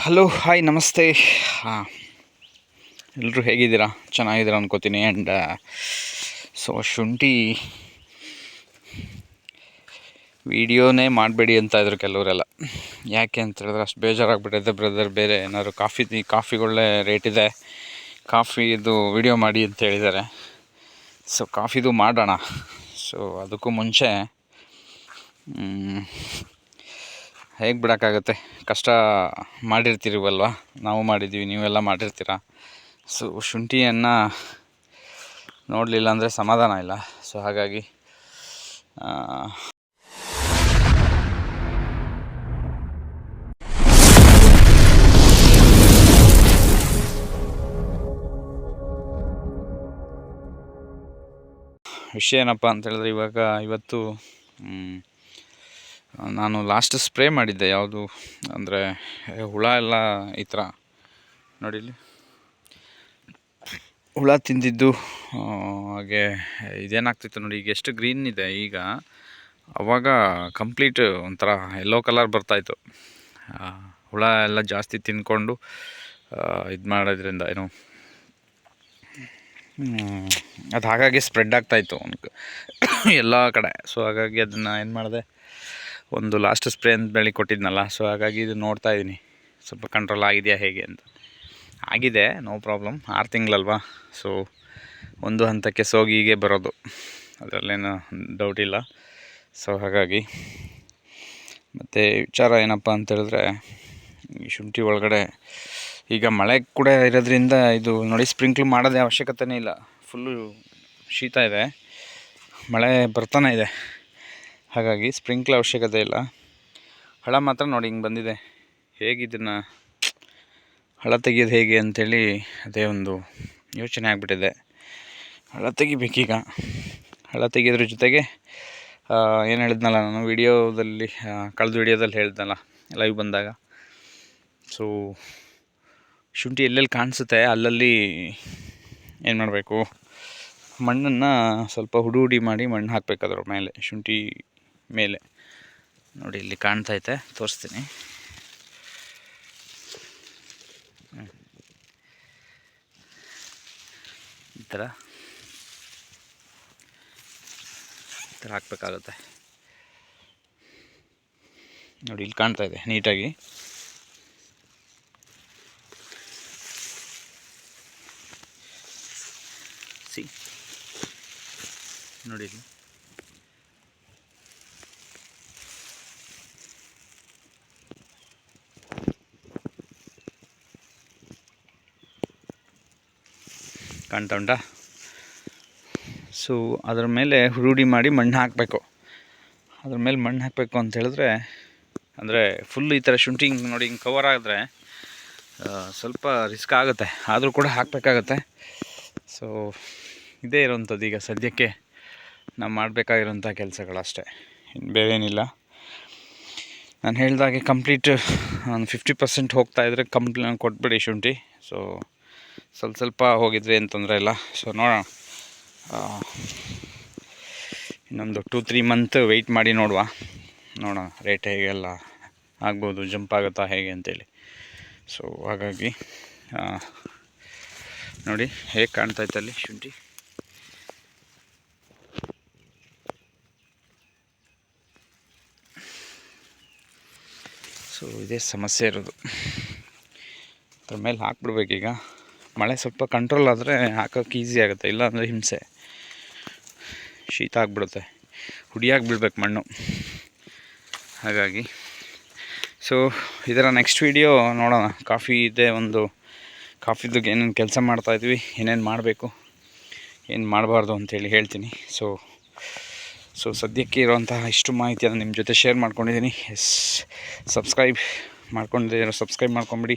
Hello hi ನಮಸ್ತೆ. ಹಾಂ. ಎಲ್ಲರೂ ಹೇಗಿದ್ದೀರಾ? ಚೆನ್ನಾಗಿದ್ದೀರಾ ಅನ್ಕೋತೀನಿ. ಆ್ಯಂಡ್ ಸೊ ಶುಂಠಿ ವಿಡಿಯೋನೇ ಮಾಡಬೇಡಿ ಅಂತ ಇದ್ರು ಕೆಲವರೆಲ್ಲ. ಯಾಕೆ ಅಂತ ಹೇಳಿದ್ರೆ ಅಷ್ಟು ಬೇಜಾರಾಗ್ಬಿಟ್ಟಿದೆ ಬ್ರದರ್ ಬೇರೆ ಏನಾದ್ರು ಕಾಫಿ, ಕಾಫಿಗೊಳ್ಳೆ ರೇಟ್ ಇದೆ. ಕಾಫಿದು ವಿಡಿಯೋ ಮಾಡಿ ಅಂತ ಹೇಳಿದ್ದಾರೆ. ಸೊ ಕಾಫಿದು ಮಾಡೋಣ. ಸೊ ಅದಕ್ಕೂ ಮುಂಚೆ ಹೇಗೆ ಬಿಡೋಕ್ಕಾಗುತ್ತೆ? ಕಷ್ಟ ಮಾಡಿರ್ತೀರಿವಲ್ವ ನಾವು ಮಾಡಿದ್ದೀವಿ ನೀವೆಲ್ಲ ಮಾಡಿರ್ತೀರ? ಸೊ, ಶುಂಠಿಯನ್ನು ನೋಡಲಿಲ್ಲ ಅಂದರೆ ಸಮಾಧಾನ ಇಲ್ಲ. ಸೊ, ಹಾಗಾಗಿ ವಿಷಯ ಏನಪ್ಪ ಅಂತ ಹೇಳಿದ್ರೆ ಇವಾಗ, ಇವತ್ತು ನಾನು ಲಾಸ್ಟ್ ಸ್ಪ್ರೇ ಮಾಡಿದ್ದೆ, ಯಾವುದು ಅಂದರೆ, ಹುಳ ಎಲ್ಲ ಈ ಥರ ನೋಡಿಲಿ ಹುಳ ತಿಂದಿದ್ದು ಹಾಗೆ ಇದೇನಾಗ್ತಿತ್ತು ನೋಡಿ, ಈಗ ಎಷ್ಟು ಗ್ರೀನ್ ಇದೆ ಈಗ. ಅವಾಗ ಕಂಪ್ಲೀಟ್ ಒಂಥರ ಯೆಲ್ಲೋ ಕಲರ್ ಬರ್ತಾಯಿತ್ತು ಹುಳ ಎಲ್ಲ ಜಾಸ್ತಿ ತಿಂದ್ಕೊಂಡು ಇದು ಮಾಡೋದ್ರಿಂದ ಏನು. ಅದು ಹಾಗಾಗಿ ಸ್ಪ್ರೆಡ್ ಆಗ್ತಾಯಿತ್ತು ಎಲ್ಲ ಕಡೆ. ಸೊ ಹಾಗಾಗಿ ಅದನ್ನು ಏನು ಮಾಡಿದೆ? ಒಂದು ಲಾಸ್ಟ್ ಸ್ಪ್ರೇ ಅಂತ ಬೆಳಿ ಕೊಟ್ಟಿದ್ನಲ್ಲ ಸೊ ಹಾಗಾಗಿ ಇದು ನೋಡ್ತಾ ಇದ್ದೀನಿ. ಸ್ವಲ್ಪ ಕಂಟ್ರೋಲ್ ಆಗಿದೆಯಾ ಹೇಗೆ ಅಂತ. ಆಗಿದೆ ನೋ ಪ್ರಾಬ್ಲಮ್ ಆರು ತಿಂಗಳಲ್ವಾ? ಸೊ ಒಂದು ಹಂತಕ್ಕೆ ಸೋಗಿಗೆ ಬರೋದು. ಅದರಲ್ಲೇನು ಡೌಟ್ ಇಲ್ಲ. ಸೊ ಹಾಗಾಗಿ. ಮತ್ತು ವಿಚಾರ ಏನಪ್ಪ ಅಂತ ಹೇಳಿದ್ರೆ, ಈ ಶುಂಠಿ ಒಳಗಡೆ ಈಗ ಮಳೆ ಕೂಡ ಇರೋದ್ರಿಂದ ಇದು ನೋಡಿ ಸ್ಪ್ರಿಂಕ್ಲ್ ಮಾಡೋದೇ ಅವಶ್ಯಕತೆನೇ ಇಲ್ಲ. ಫುಲ್ಲು ಶೀತ ಇದೆ. ಮಳೆ ಬರ್ತಾನೆ ಇದೆ. ಹಾಗಾಗಿ ಸ್ಪ್ರಿಂಕ್ಲ್ ಅವಶ್ಯಕತೆ ಇಲ್ಲ. ಹಳ ಮಾತ್ರ ನೋಡಿ ಹಿಂಗೆ ಬಂದಿದೆ. ಹೇಗೆ ಇದನ್ನು ಹಳ ತೆಗಿಯೋದು ಹೇಗೆ ಅಂಥೇಳಿ ಅದೇ ಒಂದು ಯೋಚನೆ ಆಗಿಬಿಟ್ಟಿದೆ. ಹಳ ತೆಗಿಬೇಕೀಗ. ಹಳ ತೆಗಿಯೋದ್ರ ಜೊತೆಗೆ ಏನು ಹೇಳಿದ್ನಲ್ಲ ನಾನು ವಿಡಿಯೋದಲ್ಲಿ ಕಳೆದ ವಿಡಿಯೋದಲ್ಲಿ ಹೇಳಿದ್ನಲ್ಲ ಲೈವ್ ಬಂದಾಗ. ಸೊ ಶುಂಠಿ ಎಲ್ಲೆಲ್ಲಿ ಕಾಣಿಸುತ್ತೆ ಅಲ್ಲಲ್ಲಿ ಏನು ಮಾಡಬೇಕು? ಮಣ್ಣನ್ನು ಸ್ವಲ್ಪ ಹುಡುಹುಡಿ ಹುಡಿ ಮಾಡಿ ಮಣ್ಣು ಹಾಕಬೇಕು ಮೇಲೆ. ಶುಂಠಿ ಮೇಲೆ. ನೋಡಿ, ಇಲ್ಲಿ ಕಾಣ್ತೈತೆ ತೋರಿಸ್ತೀನಿ. ಈ ಥರ. ಈ ಥರ ಹಾಕ್ಬೇಕಾಗುತ್ತೆ. ನೋಡಿ, ಇಲ್ಲಿ ಕಾಣ್ತಾ ಇದೆ, ನೀಟಾಗಿ. ಸಿ. ನೋಡಿ, ಇಲ್ಲಿ. ಕಾಣ್ತಾ ಸೊ ಅದ್ರ ಮೇಲೆ ರೂಢಿ ಮಾಡಿ ಮಣ್ಣು ಹಾಕಬೇಕು. ಅದ್ರ ಮೇಲೆ ಮಣ್ಣು ಹಾಕಬೇಕು ಅಂತ ಹೇಳಿದ್ರೆ, ಅಂದರೆ ಫುಲ್ ಈ ಥರ ಶುಂಠಿ ಹಿಂಗೆ ನೋಡಿ ಹಿಂಗೆ ಕವರ್ ಆದರೆ ಸ್ವಲ್ಪ ರಿಸ್ಕ್ ಆಗುತ್ತೆ. ಆದರೂ ಕೂಡ ಹಾಕಬೇಕಾಗತ್ತೆ. ಸೊ ಇದೇ ಇರೋವಂಥದ್ದು ಈಗ ಸದ್ಯಕ್ಕೆ ನಾವು ಮಾಡಬೇಕಾಗಿರೋಂಥ ಕೆಲಸಗಳಷ್ಟೇ. ಇನ್ನು ಬೇರೆ ಏನಿಲ್ಲ ನಾನು ಹೇಳಿದಾಗೆ ಕಂಪ್ಲೀಟ್ ಒಂದು ಫಿಫ್ಟಿ ಪರ್ಸೆಂಟ್ ಹೋಗ್ತಾ ಇದ್ದರೆ ಕಂಪ್ಲ ಕೊಟ್ಬಿಡಿ ಶುಂಠಿ. ಸೊ ಸ್ವಲ್ಪ ಸ್ವಲ್ಪ ಹೋಗಿದ್ವಿ ಏನು ತೊಂದರೆ ಇಲ್ಲ. ಸೊ ನೋಡೋಣ. ಇನ್ನೊಂದು ಟೂ ತ್ರೀ ಮಂತ್ ವೆಯ್ಟ್ ಮಾಡಿ ನೋಡುವ. ನೋಡೋಣ ರೇಟ್ ಹೇಗೆಲ್ಲ ಆಗ್ಬೋದು ಜಂಪ್ ಆಗುತ್ತಾ ಹೇಗೆ ಅಂತೇಳಿ. ಸೊ ಹಾಗಾಗಿ ನೋಡಿ, ಹೇಗೆ ಕಾಣ್ತೈತೆ ಅಲ್ಲಿ ಶುಂಠಿ? ಸೊ ಇದೇ ಸಮಸ್ಯೆ ಇರೋದು. ಅದ್ರ ಮೇಲೆ ಹಾಕ್ಬಿಡ್ಬೇಕೀಗ. ಮಳೆ ಸ್ವಲ್ಪ ಕಂಟ್ರೋಲ್ ಆದರೆ ಹಾಕೋಕೆ ಈಸಿ ಆಗುತ್ತೆ, ಇಲ್ಲಾಂದರೆ ಹಿಂಸೆ. ಶೀತ ಆಗಿಬಿಡುತ್ತೆ. ಹುಡಿಯಾಗಿ ಬಿಡ್ಬೇಕು ಮಣ್ಣು. ಹಾಗಾಗಿ. ಸೊ ಇದರ ನೆಕ್ಸ್ಟ್ ವಿಡಿಯೋ ನೋಡೋಣ. ಕಾಫಿ ಇದೆ ಒಂದು, ಕಾಫಿದು ಏನೇನು ಕೆಲಸ ಮಾಡ್ತಾಯಿದ್ವಿ ಏನೇನು ಮಾಡಬೇಕು, ಏನು ಮಾಡಬಾರ್ದು ಅಂತೇಳಿ ಹೇಳ್ತೀನಿ. ಸೊ ಸೊ ಸದ್ಯಕ್ಕೆ ಇರುವಂತಹ ಇಷ್ಟು ಮಾಹಿತಿಯನ್ನು ನಿಮ್ಮ ಜೊತೆ ಶೇರ್ ಮಾಡ್ಕೊಂಡಿದ್ದೀನಿ. ಎಸ್ ಸಬ್ಸ್ಕ್ರೈಬ್ ಮಾಡ್ಕೊಂಡಿದ್ದೀರೋ ಸಬ್ಸ್ಕ್ರೈಬ್ ಮಾಡ್ಕೊಂಬಿಡಿ.